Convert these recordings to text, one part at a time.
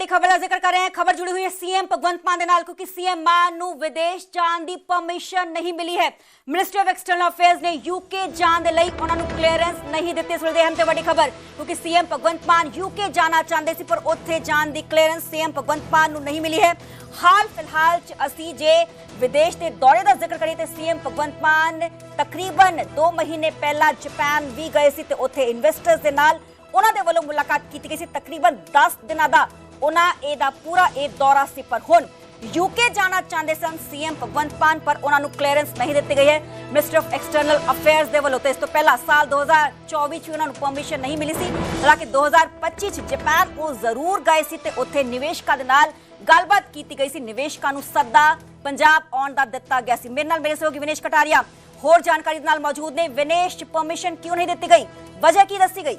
ਵੱਡੀ ਖਬਰ ਦਾ ਜ਼ਿਕਰ ਕਰ ਰਹੇ ਹਾਂ। ਖਬਰ ਜੁੜੀ ਹੋਈ ਹੈ ਸੀਐਮ ਭਗਵੰਤ ਮਾਨ ਦੇ ਨਾਲ, ਕਿਉਂਕਿ ਸੀਐਮ ਮਾਨ ਨੂੰ ਵਿਦੇਸ਼ ਜਾਣ ਦੀ ਪਰਮਿਸ਼ਨ ਨਹੀਂ ਮਿਲੀ ਹੈ। ਮਿਨਿਸਟਰੀ ਆਫ ਐਕਸਟਰਨਲ ਅਫੇਅਰਸ ਨੇ ਯੂਕੇ ਜਾਣ ਦੇ ਲਈ ਉਹਨਾਂ ਨੂੰ ਕਲੀਅਰੈਂਸ ਨਹੀਂ ਦਿੱਤੀ। ਇਸ ਵੇਲੇ ਅਹਿਮ ਤੇ ਵੱਡੀ ਖਬਰ, ਕਿਉਂਕਿ ਸੀਐਮ ਭਗਵੰਤ ਮਾਨ ਯੂਕੇ ਜਾਣਾ ਚਾਹੁੰਦੇ ਸੀ, ਪਰ ਉੱਥੇ ਜਾਣ ਦੀ ਕਲੀਅਰੈਂਸ ਸੀਐਮ ਭਗਵੰਤ ਮਾਨ ਨੂੰ ਨਹੀਂ ਮਿਲੀ ਹੈ। ਹਾਲ ਫਿਲਹਾਲ ਚ ਅਸੀਂ ਜੇ ਵਿਦੇਸ਼ ਦੇ ਦੌਰੇ ਦਾ ਜ਼ਿਕਰ ਕਰੀਏ, ਤੇ ਸੀਐਮ ਭਗਵੰਤ ਮਾਨ ਤਕਰੀਬਨ 2 ਮਹੀਨੇ ਪਹਿਲਾਂ ਜਾਪਾਨ ਵੀ ਗਏ ਸੀ, ਤੇ ਉੱਥੇ ਇਨਵੈਸਟਰਸ ਦੇ ਨਾਲ ਉਹਨਾਂ ਦੇ ਵੱਲੋਂ ਮੁਲਾਕਾਤ ਕੀਤੀ ਗਈ ਸੀ। ਤਕਰੀਬਨ 10 ਦਿਨਾਂ ਦਾ ਉਹਨਾਂ ਇਹਦਾ ਪੂਰਾ ਇਹ ਦੌਰਾ ਸੀ, ਪਰ ਹੁਣ ਯੂਕੇ ਜਾਣਾ ਚਾਹੁੰਦੇ ਸਨ ਸੀਐਮ ਭਗਵੰਤ ਮਾਨ, ਪਰ ਉਹਨਾਂ ਨੂੰ ਕਲੀਅਰੈਂਸ ਨਹੀਂ ਦਿੱਤੀ ਗਈ ਹੈ। ਮਿਨਿਸਟਰ ਆਫ ਐਕਸਟਰਨਲ ਅਫੇਅਰਸ ਦੇ ਵੱਲੋਂ ਤੇ ਇਸ ਤੋਂ ਪਹਿਲਾਂ ਸਾਲ 2024 ਚ ਉਹਨਾਂ ਨੂੰ ਪਰਮਿਸ਼ਨ ਨਹੀਂ ਮਿਲੀ ਸੀ। ਹਾਲਾਂਕਿ 2025 ਚ ਜਾਪਾਨ ਉਹ ਜ਼ਰੂਰ ਗਏ ਸੀ ਤੇ ਉੱਥੇ ਨਿਵੇਸ਼ਕਾਂ ਦੇ ਨਾਲ ਗੱਲਬਾਤ ਕੀਤੀ ਗਈ ਸੀ। ਨਿਵੇਸ਼ਕਾਂ ਨੂੰ ਸੱਦਾ ਪੰਜਾਬ ਆਉਣ ਦਾ ਦਿੱਤਾ ਗਿਆ ਸੀ। ਮੇਰੇ ਨਾਲ ਮੇਰੇ ਸਹਿਯੋਗੀ ਵਿਨੇਸ਼ ਕਟਾਰੀਆ, ਹੋਰ ਜਾਣਕਾਰੀ ਦੇ ਨਾਲ ਮੌਜੂਦ ਨੇ। ਵਿਨੇਸ਼ ਪਰਮਿਸ਼ਨ ਕਿਉਂ ਨਹੀਂ ਦਿੱਤੀ ਗਈ? ਵਜ੍ਹਾ ਕੀ ਦੱਸੀ ਗਈ?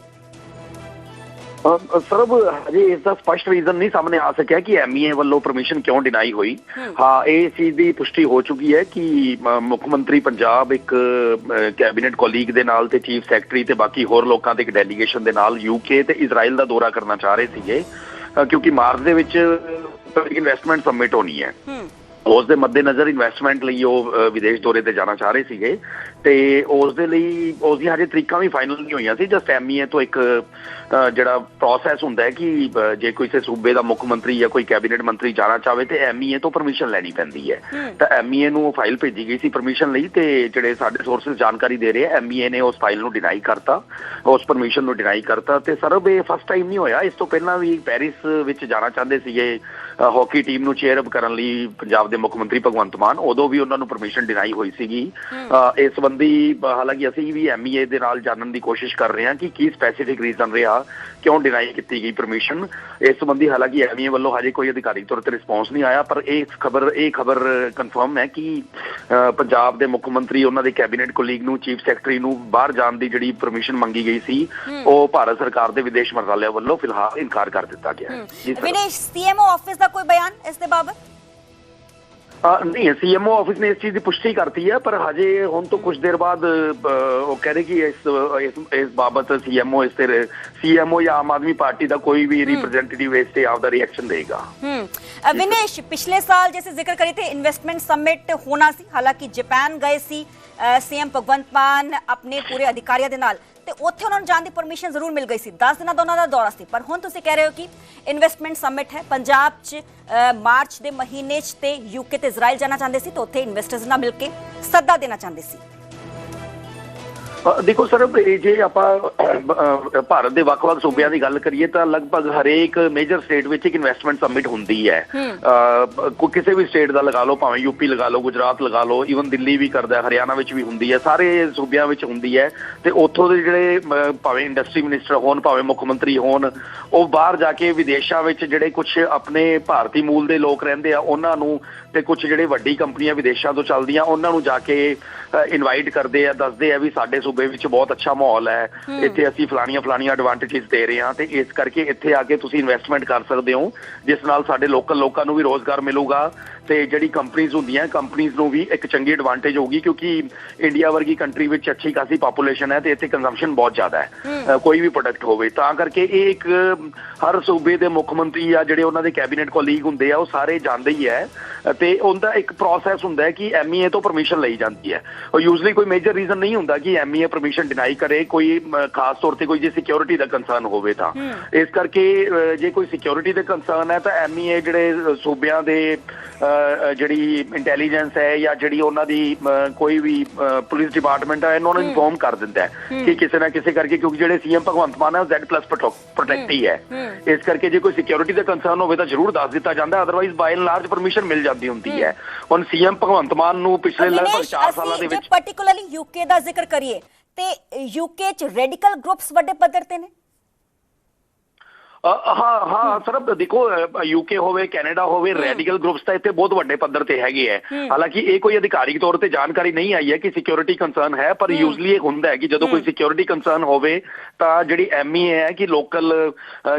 ਸਰਬ ਹਜੇ ਇਸ ਦਾ ਸਪਸ਼ਟ ਰੀਜ਼ਨ ਨਹੀਂ ਸਾਹਮਣੇ ਆ ਸਕਿਆ ਕਿ ਐਮਈਏ ਵੱਲੋਂ ਪਰਮਿਸ਼ਨ ਕਿਉਂ ਡਿਨਾਈ ਹੋਈ। ਹਾਂ। ਇਹ ਚੀਜ਼ ਦੀ ਪੁਸ਼ਟੀ ਹੋ ਚੁੱਕੀ ਹੈ ਕਿ ਮੁੱਖ ਮੰਤਰੀ ਪੰਜਾਬ ਇੱਕ ਕੈਬਨਿਟ ਕੋਲੀਗ ਦੇ ਨਾਲ ਤੇ ਚੀਫ ਸੈਕਟਰੀ ਤੇ ਬਾਕੀ ਹੋਰ ਲੋਕਾਂ ਦੇ ਇੱਕ ਡੈਲੀਗੇਸ਼ਨ ਦੇ ਨਾਲ ਯੂਕੇ ਤੇ ਇਜ਼ਰਾਈਲ ਦਾ ਦੌਰਾ ਕਰਨਾ ਚਾਹ ਰਹੇ ਸੀਗੇ। ਕਿਉਂਕਿ ਮਾਰਚ ਦੇ ਵਿੱਚ ਇਨਵੈਸਟਮੈਂਟ ਸਮਿਟ ਹੋਣੀ ਹੂੰ। ਉਸ ਦੇ ਮੱਦੇਨਜ਼ਰ ਇਨਵੈਸਟਮੈਂਟ ਲਈ ਉਹ ਵਿਦੇਸ਼ ਦੌਰੇ ਤੇ ਜਾਣਾ ਚਾਹ ਰਹੇ ਸੀਗੇ। ਤੇ ਉਸ ਦੇ ਲਈ ਉਸ ਦੀਆਂ ਹਜੇ ਤਰੀਕਾਂ ਵੀ ਫਾਈਨਲ ਨਹੀਂ ਹੋਈਆਂ ਸੀ ਜਸਟ ਐਮਈਏ ਤੋਂ ਇੱਕ ਜਿਹੜਾ ਪ੍ਰੋਸੈਸ ਹੁੰਦਾ ਹੈ ਕਿ ਜੇ ਕੋਈ ਸੇ ਸੂਬੇ ਦਾ ਮੁੱਖ ਮੰਤਰੀ ਜਾਂ ਕੋਈ ਕੈਬਨਿਟ ਮੰਤਰੀ ਜਾਣਾ ਚਾਹਵੇ ਤੇ ਐਮਈਏ ਤੋਂ ਪਰਮਿਸ਼ਨ ਲੈਣੀ ਪੈਂਦੀ ਹੈ। ਤਾਂ ਐਮਈਏ ਨੂੰ ਉਹ ਫਾਈਲ ਭੇਜੀ ਗਈ ਸੀ ਪਰਮਿਸ਼ਨ ਲਈ ਤੇ ਜਿਹੜੇ ਸਾਡੇ ਸੋਰਸਸ ਜਾਣਕਾਰੀ ਦੇ ਰਹੇ ਆ ਐਮਈਏ ਨੇ ਉਸ ਫਾਈਲ ਨੂੰ ਡਿਨਾਈ ਕਰਤਾ ਉਸ ਪਰਮਿਸ਼ਨ ਨੂੰ ਡਿਨਾਈ ਕਰਤਾ ਤੇ ਸਰਬ ਇਹ ਫਸਟ ਟਾਈਮ ਨਹੀਂ ਹੋਇਆ। ਇਸ ਤੋਂ ਪਹਿਲਾਂ ਵੀ ਪੈਰਿਸ ਵਿੱਚ ਜਾਣਾ ਚਾਹੁੰਦੇ ਸੀਗੇ ਹਾਕੀ ਟੀਮ ਨੂੰ ਚੇਅਰ ਅਪ ਕਰਨ ਲਈ ਪੰਜਾਬ ਦੇ ਮੁੱਖ ਮੰਤਰੀ ਭਗਵੰਤ ਮਾਨ ਉਦੋਂ ਵੀ ਉਹਨਾਂ ਨੂੰ ਪਰਮਿਸ਼ਨ ਡਿਨਾਈ ਹੋਈ ਸੀਗੀ। ਇਸ ਸੰਬੰਧੀ ਹਾਲਾਂਕਿ ਅਸੀਂ ਵੀ ਐਮਈਏ ਦੇ ਨਾਲ ਜਾਣਨ ਦੀ ਕੋਸ਼ਿਸ਼ ਕਰ ਰਹੇ ਹਾਂ ਕਿ ਕੀ ਸਪੈਸੀਫਿਕ ਰੀਜ਼ਨ ਰਿਹਾ ਕਿਉਂ ਡਿਨਾਈ ਕੀਤੀ ਗਈ ਪਰਮਿਸ਼ਨ ਇਸ ਸੰਬੰਧੀ ਹਾਲਾਂਕਿ ਐਮਈਏ ਵੱਲੋਂ ਹਜੇ ਕੋਈ ਅਧਿਕਾਰੀ ਤੌਰ ਤੇ ਰਿਸਪੌਂਸ ਨਹੀਂ ਆਇਆ ਪਰ ਇਹ ਖਬਰ ਇਹ ਖਬਰ ਕਨਫਰਮ ਹੈ ਕਿ ਪੰਜਾਬ ਦੇ ਮੁੱਖ ਮੰਤਰੀ ਉਹਨਾਂ ਦੇ ਕੈਬਨਿਟ ਕੋਲੀਗ ਨੂੰ ਚੀਫ ਸੈਕਟਰੀ ਨੂੰ ਬਾਹਰ ਜਾਣ ਦੀ ਜਿਹੜੀ ਪਰਮਿਸ਼ਨ ਮੰਗੀ ਗਈ ਸੀ ਉਹ ਭਾਰਤ ਸਰਕਾਰ ਦੇ ਵਿਦੇਸ਼ ਮੰਤਰਾਲੇ ਵੱਲੋਂ ਫਿਲਹਾਲ ਇਨਕਾਰ ਕਰ ਦਿੱਤਾ ਗਿਆ ਹੈ। ਵਿਨੇਸ਼ ਸੀਐਮਓ ਆਫਿਸ ਦਾ ਕੋਈ ਬਿਆਨ ਇਸ ਦੇ ਬਾਬਤ? ਨਹੀਂ ਸੀਐਮਓ ਆਫਿਸ ਨੇ ਇਸ ਚੀਜ਼ ਦੀ ਪੁਸ਼ਟੀ ਕਰਤੀ ਹੈ ਪਰ ਹਜੇ ਹੁਣ ਤੋਂ ਕੁਝ ਦੇਰ ਬਾਅਦ ਉਹ ਕਹਿ ਰਹੇ ਕਿ ਇਸ ਇਸ ਬਾਬਤ ਸੀਐਮਓ ਇਸ ਤੇ ਸੀਐਮਓ ਜਾਂ ਆਮ ਆਦਮੀ ਪਾਰਟੀ ਦਾ ਕੋਈ ਵੀ ਰਿਪਰੈਜ਼ੈਂਟੇਟਿਵ ਇਸ ਤੇ ਆਪਦਾ ਰਿਐਕਸ਼ਨ ਦੇਗਾ। ਹਮ ਅਵਿਨੇਸ਼ ਪਿਛਲੇ ਸਾਲ ਜਿਵੇਂ ਜ਼ਿਕਰ ਕਰੀ ਤੇ ਇਨਵੈਸਟਮੈਂਟ ਸਮਿਟ ਹੋਣਾ ਸੀ ਹਾਲਾਂਕਿ ਜਪਾਨ ਗਏ ਸੀ ਸੀਐਮ ਭਗਵੰਤ ਮਾਨ ਆਪਣੇ ਪੂਰੇ ਅਧਿਕਾਰੀਆਂ ਦੇ ਨਾਲ ਤੇ ਉੱਥੇ ਉਹਨਾਂ ਨੂੰ ਜਾਣ ਦੀ ਪਰਮਿਸ਼ਨ ਜ਼ਰੂਰ ਮਿਲ ਗਈ ਸੀ। 10 ਦਿਨਾਂ ਦਾ ਉਹਨਾਂ ਦਾ ਦੌਰਾ ਸੀ। ਪਰ ਹੁਣ ਤੁਸੀਂ ਕਹਿ ਰਹੇ ਹੋ ਕਿ ਇਨਵੈਸਟਮੈਂਟ ਸਮਿਟ ਹੈ। ਪੰਜਾਬ 'ਚ ਮਾਰਚ ਦੇ ਮਹੀਨੇ 'ਚ ਤੇ ਯੂਕੇ ਤੇ ਇਜ਼ਰਾਈਲ ਜਾਣਾ ਚਾਹੁੰਦੇ ਸੀ ਤੇ ਉੱਥੇ ਇਨਵੈਸਟਰਸ ਨਾਲ ਮਿਲ ਕੇ ਸੱਦਾ ਦੇਣਾ ਚਾਹੁੰਦੇ ਸੀ। ਦੇਖੋ ਸਰ ਇਹ ਜੇ ਆਪਾਂ ਭਾਰਤ ਦੇ ਵੱਖ-ਵੱਖ ਸੂਬਿਆਂ ਦੀ ਗੱਲ ਕਰੀਏ ਤਾਂ ਲਗਭਗ ਹਰੇਕ ਮੇਜਰ ਸਟੇਟ ਵਿੱਚ ਇੱਕ ਇਨਵੈਸਟਮੈਂਟ ਸਮਿਟ ਹੁੰਦੀ ਹੈ। ਕਿਸੇ ਵੀ ਸਟੇਟ ਦਾ ਲਗਾ ਲਓ ਭਾਵੇਂ ਯੂਪੀ ਲਗਾ ਲਓ ਗੁਜਰਾਤ ਲਗਾ ਲਓ ਈਵਨ ਦਿੱਲੀ ਵੀ ਕਰਦਾ ਹੈ ਹਰਿਆਣਾ ਵਿੱਚ ਵੀ ਹੁੰਦੀ ਹੈ ਸਾਰੇ ਸੂਬਿਆਂ ਵਿੱਚ ਹੁੰਦੀ ਹੈ। ਤੇ ਉੱਥੋਂ ਦੇ ਜਿਹੜੇ ਭਾਵੇਂ ਇੰਡਸਟਰੀ ਮਿਨਿਸਟਰ ਹੋਣ ਭਾਵੇਂ ਮੁੱਖ ਮੰਤਰੀ ਹੋਣ ਉਹ ਬਾਹਰ ਜਾ ਕੇ ਵਿਦੇਸ਼ਾਂ ਵਿੱਚ ਜਿਹੜੇ ਕੁਝ ਆਪਣੇ ਭਾਰਤੀ ਮੂਲ ਦੇ ਲੋਕ ਰਹਿੰਦੇ ਆ ਉਹਨਾਂ ਨੂੰ ਤੇ ਕੁਝ ਜਿਹੜੇ ਵੱਡੀ ਕੰਪਨੀਆਂ ਵਿਦੇਸ਼ਾਂ ਤੋਂ ਚੱਲਦੀਆਂ ਉਹਨਾਂ ਨੂੰ ਜਾ ਕੇ ਇਨਵਾਈਟ ਕਰਦੇ ਆ ਦੱਸਦੇ ਆ ਵੀ ਸਾਡੇ ਸੂਬੇ ਵਿੱਚ ਬਹੁਤ ਅੱਛਾ ਮਾਹੌਲ ਹੈ। ਇੱਥੇ ਅਸੀਂ ਫਲਾਣੀਆਂ ਫਲਾਣੀਆਂ ਐਡਵਾਂਟੇਜਸ ਦੇ ਰਹੇ ਹਾਂ ਤੇ ਇਸ ਕਰਕੇ ਇੱਥੇ ਆ ਕੇ ਤੁਸੀਂ ਇਨਵੈਸਟਮੈਂਟ ਕਰ ਸਕਦੇ ਹੋ ਜਿਸ ਨਾਲ ਸਾਡੇ ਲੋਕਲ ਲੋਕਾਂ ਨੂੰ ਵੀ ਰੋਜ਼ਗਾਰ ਮਿਲੂਗਾ। ਤੇ ਜਿਹੜੀ ਕੰਪਨੀਆਂ ਹੁੰਦੀਆਂ ਕੰਪਨੀਆਂ ਨੂੰ ਵੀ ਇੱਕ ਚੰਗੀ ਐਡਵਾਂਟੇਜ ਹੋਊਗੀ ਕਿਉਂਕਿ ਇੰਡੀਆ ਵਰਗੀ ਕੰਟਰੀ ਵਿੱਚ ਅੱਛੀ ਖਾਸੀ ਪਾਪੂਲੇਸ਼ਨ ਹੈ ਤੇ ਇੱਥੇ ਕੰਜ਼ੰਪਸ਼ਨ ਬਹੁਤ ਜ਼ਿਆਦਾ ਹੈ। ਕੋਈ ਵੀ ਪ੍ਰੋਡਕਟ ਹੋਵੇ। ਤਾਂ ਕਰਕੇ ਇਹ ਇੱਕ ਹਰ ਸੂਬੇ ਦੇ ਮੁੱਖ ਮੰਤਰੀ ਆ ਜਿਹੜੇ ਉਹਨਾਂ ਦੇ ਕੈਬਨਿਟ ਕੋਲੀਗ ਹੁੰਦੇ ਆ ਉਹ ਸਾਰੇ ਜਾਣਦੇ ਹੀ ਹੈ। ਤੇ ਉਹਦਾ ਇੱਕ ਪ੍ਰੋਸੈਸ ਹੁੰਦਾ ਹੈ ਕਿ ਐਮਈਏ ਤੋਂ ਪਰਮਿਸ਼ਨ ਲਈ ਜਾਂਦੀ ਹੈ। ਉਹ ਯੂਜ਼ਲੀ ਕੋਈ ਮੇਜਰ ਰੀਜ਼ਨ ਨਹੀਂ ਹੁੰਦਾ ਕਿ ਐਮਈਏ ਪਰਮਿਸ਼ਨ ਡਿਨਾਈ ਕਰੇ ਕੋਈ ਖਾਸ ਤੌਰ ਤੇ ਕੋਈ ਜੇ ਸਿਕਿਉਰਿਟੀ ਦਾ ਕੰਸਰਨ ਹੋਵੇ ਤਾਂ। ਇਸ ਕਰਕੇ ਜੇ ਕੋਈ ਸਿਕਿਉਰਿਟੀ ਦੇ ਕੰਸਰਨ ਹੈ ਤਾਂ ਐਮਈਏ ਜਿਹੜੇ ਅ, ਸੂਬਿਆਂ ਦੇ ਜਿਹੜੀ ਇੰਟੈਲੀਜੈਂਸ ਹੈ ਜਾਂ ਜਿਹੜੀ ਉਹਨਾਂ ਦੀ ਕੋਈ ਵੀ ਪੁਲਿਸ ਡਿਪਾਰਟਮੈਂਟ ਹੈ ਇਹਨਾਂ ਨੂੰ ਇਨਫੋਰਮ ਕਰ ਦਿੰਦਾ ਹੈ ਕਿ ਕਿਸੇ ਨਾ ਕਿਸੇ ਕਰਕੇ ਕਿਉਂਕਿ ਜਿਹੜੇ ਸੀਐਮ ਭਗਵੰਤ ਮਾਨ ਹੈ ਉਹ Z+ ਪ੍ਰੋਟੈਕਟ ਹੀ। ਹੈ। ਇਸ ਕਰਕੇ ਜੇ ਕੋਈ ਸਿਕਿਉਰਿਟੀ ਦਾ ਕੰਸਰਨ ਹੋਵੇ ਤਾਂ ਜ਼ਰੂਰ ਦੱਸ ਦਿੱਤਾ ਜਾਂਦਾ otherwise by and large permission ਮਿਲ ਜਾਂਦੀ ਹੁੰਦੀ ਹੈ। ਹੁਣ ਸੀਐਮ ਭਗਵੰਤ ਮਾਨ ਨੂੰ ਪਿਛਲੇ ਲਗਭਗ ਵਿਨੇਸ਼ 4 ਸਾਲਾਂ ਦੇ ਵਿੱਚ ਪਾਰਟਿਕੂਲਰਲੀ ਯੂਕੇ ਦਾ ਜ਼ਿਕਰ ਕਰੀਏ ਤੇ ਯੂਕੇ 'ਚ ਰੈਡੀਕਲ ਗਰੁੱਪਸ ਵੱਡੇ ਪੱਧਰ ਤੇ ਨੇ। ਹਾਂ ਹਾਂ ਸਰਬ ਦੇਖੋ ਯੂਕੇ ਹੋਵੇ ਕੈਨੇਡਾ ਹੋਵੇ ਰੈਡੀਕਲ ਗਰੁੱਪਸ ਤਾਂ ਇੱਥੇ ਬਹੁਤ ਵੱਡੇ ਪੱਧਰ ਤੇ ਹੈਗੇ ਹੈ। ਹਾਲਾਂਕਿ ਇਹ ਕੋਈ ਅਧਿਕਾਰਿਕ ਤੌਰ ਤੇ ਜਾਣਕਾਰੀ ਨਹੀਂ ਆਈ ਹੈ ਕਿ ਸਿਕਿਉਰਿਟੀ ਕੰਸਰਨ ਹੈ ਪਰ ਯੂਜ਼ਲੀ ਇਹ ਹੁੰਦਾ ਹੈ ਕਿ ਜਦੋਂ ਕੋਈ ਸਿਕਿਉਰਿਟੀ ਕੰਸਰਨ ਹੋਵੇ ਤਾਂ ਜਿਹੜੀ ਐਮਈਏ ਹੈ ਕਿ ਲੋਕਲ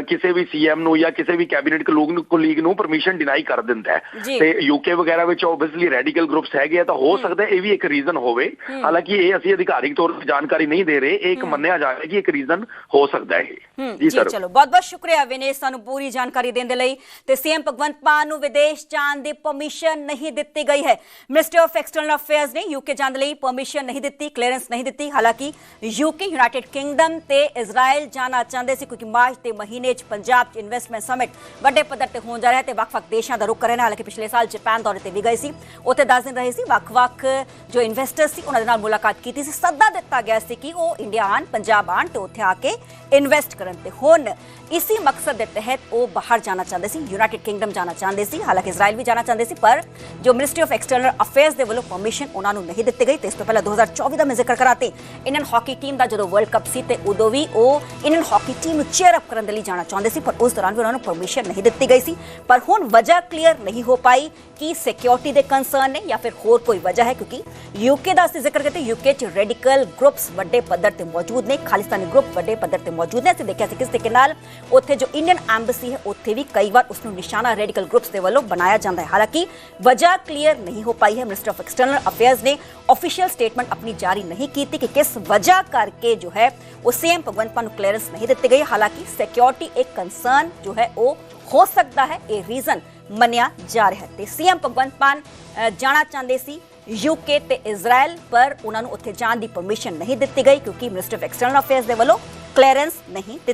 ਕਿਸੇ ਵੀ ਸੀਐਮ ਨੂੰ ਜਾਂ ਕਿਸੇ ਵੀ ਕੈਬਨਿਟ ਕੋਲੀਗ ਨੂੰ ਪਰਮਿਸ਼ਨ ਡਿਨਾਈ ਕਰ ਦਿੰਦਾ। ਹੈ। ਤੇ ਯੂਕੇ ਵਗੈਰਾ ਵਿੱਚ ਆਬਵੀਅਸਲੀ ਰੈਡੀਕਲ ਗਰੁੱਪਸ ਹੈਗੇ ਆ ਤਾਂ ਹੋ ਸਕਦਾ ਇਹ ਵੀ ਇੱਕ ਰੀਜ਼ਨ ਹੋਵੇ। ਹਾਲਾਂਕਿ ਇਹ ਅਸੀਂ ਅਧਿਕਾਰਿਕ ਤੌਰ ਤੇ ਜਾਣਕਾਰੀ ਨਹੀਂ ਦੇ ਰਹੇ ਇਹ ਇੱਕ ਮੰਨਿਆ ਜਾ ਰਿਹਾ ਕਿ ਇੱਕ ਰੀਜ਼ਨ ਹੋ ਸਕਦਾ ਹੈ ਇਹ। ਹੂੰ। ਜੀ ਜੀ ਸਰ ਚਲੋ ਬਹੁਤ ਬਹੁਤ ਸ਼ੁਕਰੀਆ ਰਹੇ ਵਿਨੇਸ਼ ਸਾਨੂੰ ਪੂਰੀ ਜਾਣਕਾਰੀ ਦੇਣ ਦੇ ਲਈ ਤੇ ਸੀਐਮ ਭਗਵੰਤ ਮਾਨ ਨੂੰ ਵਿਦੇਸ਼ ਜਾਣ ਦੀ ਪਰਮਿਸ਼ਨ ਨਹੀਂ ਦਿੱਤੀ ਗਈ ਹੈ। ਮਿਨਿਸਟਰ ਆਫ ਐਕਸਟਰਨਲ ਅਫੇਅਰਸ ਨੇ ਯੂਕੇ ਜਾਣ ਲਈ ਪਰਮਿਸ਼ਨ ਨਹੀਂ ਦਿੱਤੀ ਕਲੀਅਰੈਂਸ ਨਹੀਂ ਦਿੱਤੀ। ਹਾਲਾਂਕਿ ਯੂਕੇ ਯੂਨਾਈਟਿਡ ਕਿੰਗਡਮ ਤੇ ਇਜ਼ਰਾਈਲ ਜਾਣਾ ਚਾਹੁੰਦੇ ਸੀ ਕਿਉਂਕਿ ਮਾਰਚ ਦੇ ਮਹੀਨੇ 'ਚ ਪੰਜਾਬ 'ਚ ਇਨਵੈਸਟਮੈਂਟ ਸਮਿਟ ਵੱਡੇ ਪੱਧਰ ਤੇ ਹੋਣ ਜਾ ਰਿਹਾ ਤੇ ਵੱਖ-ਵੱਖ ਦੇਸ਼ਾਂ ਦਾ ਰੁਖ ਕਰ ਰਹੇ ਨੇ। ਹਾਲਾਂਕਿ ਪਿਛਲੇ ਸਾਲ ਜਾਪਾਨ ਦੌਰੇ ਤੇ ਵੀ ਗਏ ਸੀ, ਉੱਥੇ 10 ਦਿਨ ਰਹੇ ਸੀ। ਵੱਖ-ਵੱਖ ਜੋ ਇਨਵੈਸਟਰ ਸੀ, ਉਹਨਾਂ ਦੇ ਨਾਲ ਮੁਲਾਕਾਤ ਕੀਤੀ ਸੀ। ਸੱਦਾ ਦਿੱਤਾ ਗਿਆ ਸੀ ਕਿ ਉਹ ਇੰਡੀਆ ਆਣ, ਪੰਜਾਬ ਆਣ ਤੇ ਉੱਥੇ ਆ ਕੇ ਇਨਵੈਸਟ ਕਰਨ ਤੇ ਹੁਣ। ਇਸੇ ਮਕਸਦ ਦੇ ਤਹਿਤ ਉਹ ਬਾਹਰ ਜਾਣਾ ਚਾਹੁੰਦੇ ਸੀ ਯੂਨਾਈਟਿਡ ਕਿੰਗਡਮ ਜਾਣਾ ਚਾਹੁੰਦੇ ਸੀ, ਹਾਲਾਂਕਿ ਇਜ਼ਰਾਈਲ ਵੀ ਜਾਣਾ ਚਾਹੁੰਦੇ ਸੀ, ਪਰ ਜੋ ਮਿਨਿਸਟਰੀ ਆਫ ਐਕਸਟਰਨਲ ਅਫੇਅਰਸ ਦੇ ਵੱਲੋਂ ਪਰਮਿਸ਼ਨ ਉਹਨਾਂ ਨੂੰ ਨਹੀਂ ਦਿੱਤੀ ਗਈ, ਤੇ ਇਸ ਤੋਂ ਪਹਿਲਾਂ 2024 ਦਾ ਮੈਂ ਜ਼ਿਕਰ ਕਰਾਤੇ ਇੰਡੀਅਨ ਹਾਕੀ ਟੀਮ ਦਾ ਜਦੋਂ ਵਰਲਡ ਕੱਪ ਸੀ ਤੇ ਉਦੋਂ ਵੀ ਉਹ ਇੰਡੀਅਨ ਹਾਕੀ ਟੀਮ ਨੂੰ ਚੇਅਰ ਅਪ ਕਰਨ ਦੇ ਲਈ ਜਾਣਾ ਚਾਹੁੰਦੇ ਸੀ, ਪਰ ਉਸ ਦੌਰਾਨ ਵੀ ਉਹਨਾਂ ਨੂੰ ਪਰਮਿਸ਼ਨ ਨਹੀਂ ਦਿੱਤੀ ਗਈ ਸੀ। ਪਰ ਹੁਣ ਵਜ੍ਹਾ ਕਲੀਅਰ ਨਹੀਂ ਹੋ ਪਾਈ ਕਿ ਸਿਕਿਉਰਿਟੀ ਦੇ ਕੰਸਰਨ ਨੇ ਜਾਂ ਫਿਰ ਹੋਰ ਕੋਈ ਵਜ੍ਹਾ ਹੈ, ਕਿਉਂਕਿ ਯੂਕੇ ਦਾ ਅਸੀਂ ਜ਼ਿਕਰ ਕਰਦੇ ਯੂਕੇ ਚ ਰੈਡੀਕਲ ਗਰੁੱਪਸ ਵੱਡੇ ਪੱਧਰ ਤੇ ਮੌਜੂਦ ਨੇ, ਖਾਲਿਸਤਾਨੀ ਗਰੁੱਪ ਵੱਡੇ ਪੱਧਰ ਤੇ ਮੌਜੂਦ ਨੇ, ਅਸੀਂ ਦੇਖਿਆ ਸੀ ਕਿਸ ਤਰੀਕੇ ਨਾਲ ਉੱਥੇ ਜੋ ਇੰਡੀਅਨ ਐਮਬੈਸੀ ਹੈ, ਉੱਥੇ ਵੀ ਕਈ ਵਾਰ ਉਸ ਨੂੰ ਨਿਸ਼ਾਨਾ ਰੈਡੀਕਲ ਗਰੁੱਪਸ ਦੇ ਵੱਲੋਂ ਬਣਾਇਆ ਜਾਂਦਾ ਹੈ। ਹਾਲਾਂਕਿ ਵਜ੍ਹਾ ਕਲੀਅਰ ਨਹੀਂ ਹੋ ਪਾਈ ਹੈ। ਮਿਨਿਸਟਰ ਆਫ ਐਕਸਟਰਨਲ ਅਫੇਅਰਸ ਨੇ ਆਫੀਸ਼ੀਅਲ ਸਟੇਟਮੈਂਟ ਆਪਣੀ ਜਾਰੀ ਨਹੀਂ ਕੀਤੀ ਕਿ ਕਿਸ ਵਜ੍ਹਾ ਕਰਕੇ ਜੋ ਹੈ, ਉਹ ਸੀਐਮ ਭਗਵੰਤ ਮਾਨ ਨੂੰ ਕਲੀਅਰੈਂਸ ਨਹੀਂ ਦਿੱਤੀ ਗਈ। ਹਾਲਾਂਕਿ ਸਿਕਿਉਰਿਟੀ ਇੱਕ ਕੰਸਰਨ ਜੋ ਹੈ, ਉਹ ਹੋ ਸਕਦਾ ਹੈ। ਇਹ ਰੀਜ਼ਨ ਮੰਨਿਆ ਜਾ ਰਿਹਾ ਹੈ। ਤੇ ਸੀਐਮ ਭਗਵੰਤ ਮਾਨ ਜਾਣਾ ਚਾਹੁੰਦੇ ਸੀ ਯੂਕੇ ਤੇ ਇਜ਼ਰਾਈਲ ਪਰ ਉਹਨਾਂ ਨੂੰ ਉੱਥੇ ਜਾਣ ਦੀ ਪਰਮਿਸ਼ਨ ਨਹੀਂ ਦਿੱਤੀ ਗਈ ਕਿਉਂਕਿ ਮਿਨਿਸਟਰ ਆਫ ਐਕਸਟਰਨਲ ਅਫੇਅਰਸ ਦੇ ਵੱਲੋਂ ਕਲੀਅਰੈਂਸ ਨਹੀਂ ਦਿੱਤੀ